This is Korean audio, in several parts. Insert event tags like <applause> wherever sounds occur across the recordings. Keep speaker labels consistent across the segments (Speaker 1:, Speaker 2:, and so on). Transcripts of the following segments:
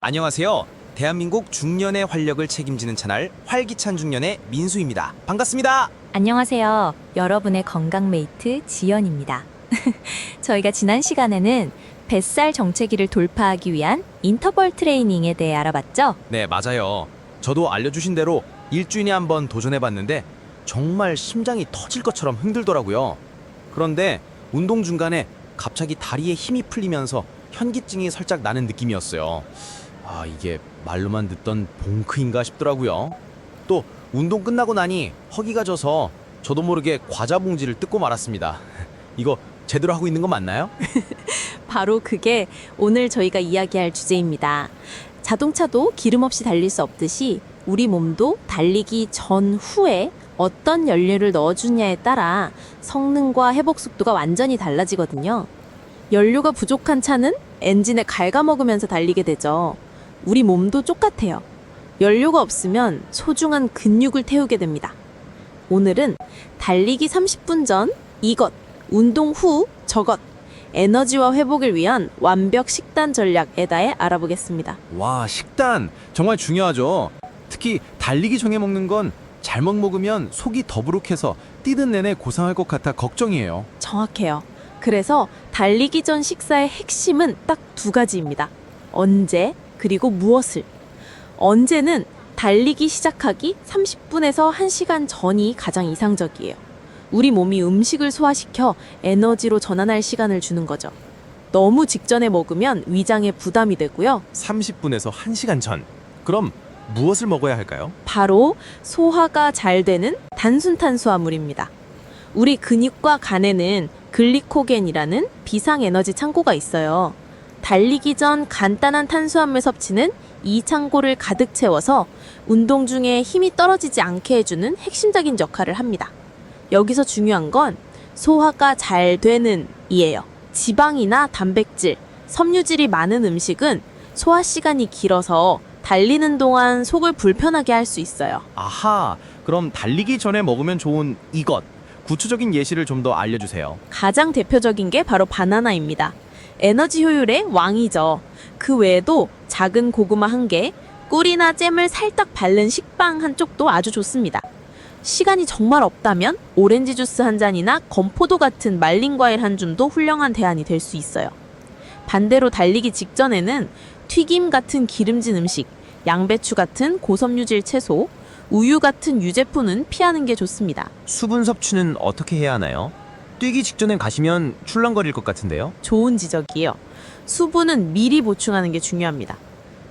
Speaker 1: 안녕하세요. 대한민국 중년의 활력을 책임지는 채널 활기찬 중년의 민수입니다. 반갑습니다.
Speaker 2: 안녕하세요. 여러분의 건강 메이트 지연입니다. <laughs> 저희가 지난 시간에는 뱃살 정체기를 돌파하기 위한 인터벌 트레이닝에 대해 알아봤죠?
Speaker 1: 네, 맞아요. 저도 알려주신 대로 일주일에 한 번 도전해봤는데 정말 심장이 터질 것처럼 힘들더라고요. 그런데 운동 중간에 갑자기 다리에 힘이 풀리면서 현기증이 살짝 나는 느낌이었어요. 아, 이게 말로만 듣던 봉크인가 싶더라고요. 또 운동 끝나고 나니 허기가 져서 저도 모르게 과자 봉지를 뜯고 말았습니다. <laughs> 이거 제대로 하고 있는 거 맞나요? <laughs>
Speaker 2: 바로 그게 오늘 저희가 이야기할 주제입니다. 자동차도 기름 없이 달릴 수 없듯이 우리 몸도 달리기 전 후에 어떤 연료를 넣어주냐에 따라 성능과 회복 속도가 완전히 달라지거든요. 연료가 부족한 차는 엔진에 갉아먹으면서 달리게 되죠. 우리 몸도 똑같아요. 연료가 없으면 소중한 근육을 태우게 됩니다. 오늘은 달리기 30분 전 이것, 운동 후 저것, 에너지와 회복을 위한 완벽 식단 전략에 대해 알아보겠습니다.
Speaker 1: 와, 식단 정말 중요하죠. 특히 달리기 전에 먹는 건 잘못 먹으면 속이 더부룩해서 뛰는 내내 고생할 것 같아 걱정이에요.
Speaker 2: 정확해요. 그래서 달리기 전 식사의 핵심은 딱 두 가지입니다. 언제, 그리고 무엇을. 언제는 달리기 시작하기 30분에서 1시간 전이 가장 이상적이에요. 우리 몸이 음식을 소화시켜 에너지로 전환할 시간을 주는 거죠. 너무 직전에 먹으면 위장에 부담이 되고요.
Speaker 1: 30분에서 1시간 전. 그럼 무엇을 먹어야 할까요?
Speaker 2: 바로 소화가 잘 되는 단순 탄수화물입니다. 우리 근육과 간에는 글리코겐이라는 비상 에너지 창고가 있어요. 달리기 전 간단한 탄수화물 섭취는 이 창고를 가득 채워서 운동 중에 힘이 떨어지지 않게 해주는 핵심적인 역할을 합니다. 여기서 중요한 건 소화가 잘 되는 이에요. 지방이나 단백질, 섬유질이 많은 음식은 소화 시간이 길어서 달리는 동안 속을 불편하게 할 수 있어요.
Speaker 1: 아하, 그럼 달리기 전에 먹으면 좋은 이것. 구체적인 예시를 좀 더 알려주세요.
Speaker 2: 가장 대표적인 게 바로 바나나입니다. 에너지 효율의 왕이죠. 그 외에도 작은 고구마 한 개, 꿀이나 잼을 살짝 바른 식빵 한 쪽도 아주 좋습니다. 시간이 정말 없다면 오렌지 주스 한 잔이나 건포도 같은 말린 과일 한 줌도 훌륭한 대안이 될 수 있어요. 반대로 달리기 직전에는 튀김 같은 기름진 음식, 양배추 같은 고섬유질 채소, 우유 같은 유제품은 피하는 게 좋습니다.
Speaker 1: 수분 섭취는 어떻게 해야 하나요? 뛰기 직전에 가시면 출렁거릴 것 같은데요.
Speaker 2: 좋은 지적이에요. 수분은 미리 보충하는 게 중요합니다.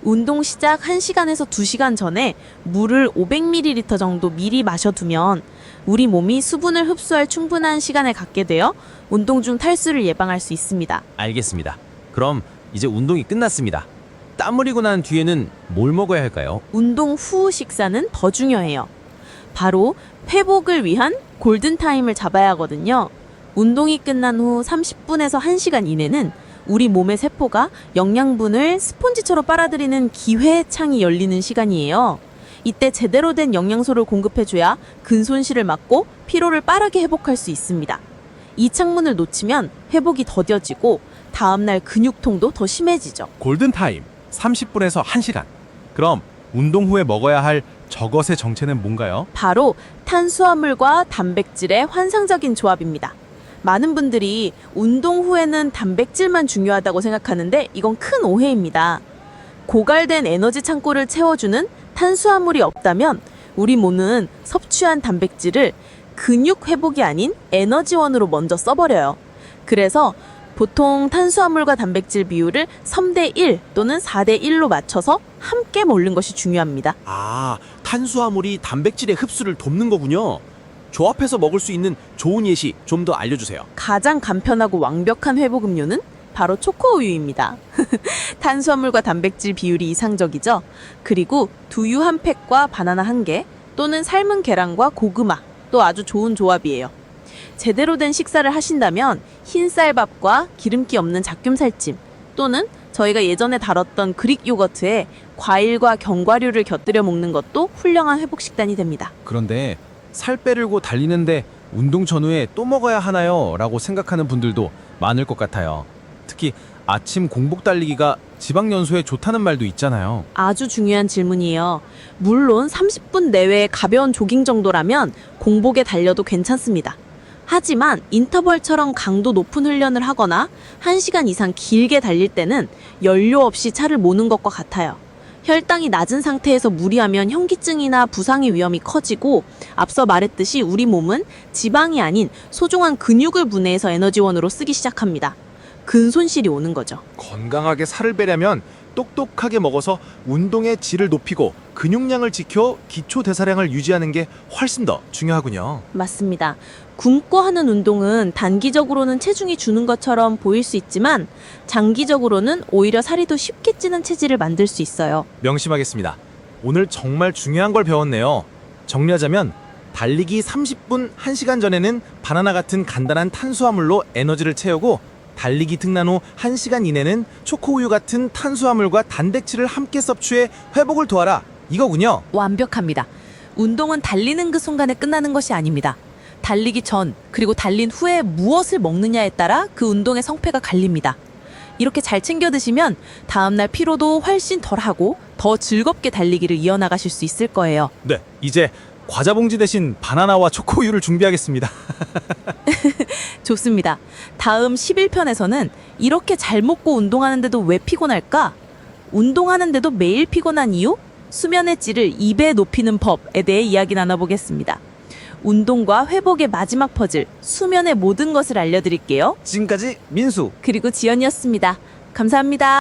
Speaker 2: 운동 시작 1시간에서 2시간 전에 물을 500ml 정도 미리 마셔두면 우리 몸이 수분을 흡수할 충분한 시간을 갖게 되어 운동 중 탈수를 예방할 수 있습니다.
Speaker 1: 알겠습니다. 그럼 이제 운동이 끝났습니다. 땀 흘리고 난 뒤에는 뭘 먹어야 할까요?
Speaker 2: 운동 후 식사는 더 중요해요. 바로 회복을 위한 골든타임을 잡아야 하거든요. 운동이 끝난 후 30분에서 1시간 이내는 우리 몸의 세포가 영양분을 스폰지처럼 빨아들이는 기회 창이 열리는 시간이에요. 이때 제대로 된 영양소를 공급해줘야 근 손실을 막고 피로를 빠르게 회복할 수 있습니다. 이 창문을 놓치면 회복이 더뎌지고 다음날 근육통도 더 심해지죠.
Speaker 3: 골든타임 30분에서 1시간. 그럼 운동 후에 먹어야 할 저것의 정체는 뭔가요?
Speaker 2: 바로 탄수화물과 단백질의 환상적인 조합입니다. 많은 분들이 운동 후에는 단백질만 중요하다고 생각하는데 이건 큰 오해입니다. 고갈된 에너지 창고를 채워주는 탄수화물이 없다면 우리 몸은 섭취한 단백질을 근육 회복이 아닌 에너지원으로 먼저 써버려요. 그래서 보통 탄수화물과 단백질 비율을 3대 1 또는 4대 1로 맞춰서 함께 먹는 것이 중요합니다.
Speaker 1: 아, 탄수화물이 단백질의 흡수를 돕는 거군요. 조합해서 먹을 수 있는 좋은 예시 좀 더 알려주세요.
Speaker 2: 가장 간편하고 완벽한 회복 음료는 바로 초코우유입니다. <laughs> 탄수화물과 단백질 비율이 이상적이죠. 그리고 두유 한 팩과 바나나 한 개, 또는 삶은 계란과 고구마, 또 아주 좋은 조합이에요. 제대로 된 식사를 하신다면 흰쌀밥과 기름기 없는 잡균살찜, 또는 저희가 예전에 다뤘던 그릭 요거트에 과일과 견과류를 곁들여 먹는 것도 훌륭한 회복 식단이 됩니다.
Speaker 3: 그런데 살 빼려고 달리는데 운동 전후에 또 먹어야 하나요? 라고 생각하는 분들도 많을 것 같아요. 특히
Speaker 4: 아침 공복 달리기가 지방 연소에 좋다는 말도 있잖아요.
Speaker 2: 아주 중요한 질문이에요. 물론 30분 내외의 가벼운 조깅 정도라면 공복에 달려도 괜찮습니다. 하지만 인터벌처럼 강도 높은 훈련을 하거나 1시간 이상 길게 달릴 때는 연료 없이 차를 모는 것과 같아요. 혈당이 낮은 상태에서 무리하면 현기증이나 부상의 위험이 커지고 앞서 말했듯이 우리 몸은 지방이 아닌 소중한 근육을 분해해서 에너지원으로 쓰기 시작합니다. 근손실이 오는 거죠.
Speaker 1: 건강하게 살을 빼려면 똑똑하게 먹어서 운동의 질을 높이고 근육량을 지켜 기초 대사량을 유지하는 게 훨씬 더 중요하군요.
Speaker 2: 맞습니다. 굶고 하는 운동은 단기적으로는 체중이 주는 것처럼 보일 수 있지만 장기적으로는 오히려 살이 더 쉽게 찌는 체질을 만들 수 있어요.
Speaker 1: 명심하겠습니다. 오늘 정말 중요한 걸 배웠네요. 정리하자면 달리기 30분 1시간 전에는 바나나 같은 간단한 탄수화물로 에너지를 채우고 달리기 등란 후 1시간 이내는 초코우유 같은 탄수화물과 단백질을 함께 섭취해 회복을 도와라. 이거군요.
Speaker 5: 완벽합니다. 운동은 달리는 그 순간에 끝나는 것이 아닙니다. 달리기 전 그리고 달린 후에 무엇을 먹느냐에 따라 그 운동의 성패가 갈립니다. 이렇게 잘 챙겨 드시면 다음날 피로도 훨씬 덜하고 더 즐겁게 달리기를 이어나가실 수 있을 거예요.
Speaker 1: 네, 이제 과자 봉지 대신 바나나와 초코우유를 준비하겠습니다. <laughs>
Speaker 5: 좋습니다. 다음 11편에서는 이렇게 잘 먹고 운동하는데도 왜 피곤할까? 운동하는데도 매일 피곤한 이유? 수면의 질을 2배 높이는 법에 대해 이야기 나눠보겠습니다. 운동과 회복의 마지막 퍼즐, 수면의 모든 것을 알려드릴게요.
Speaker 1: 지금까지 민수
Speaker 2: 그리고 지연이었습니다. 감사합니다.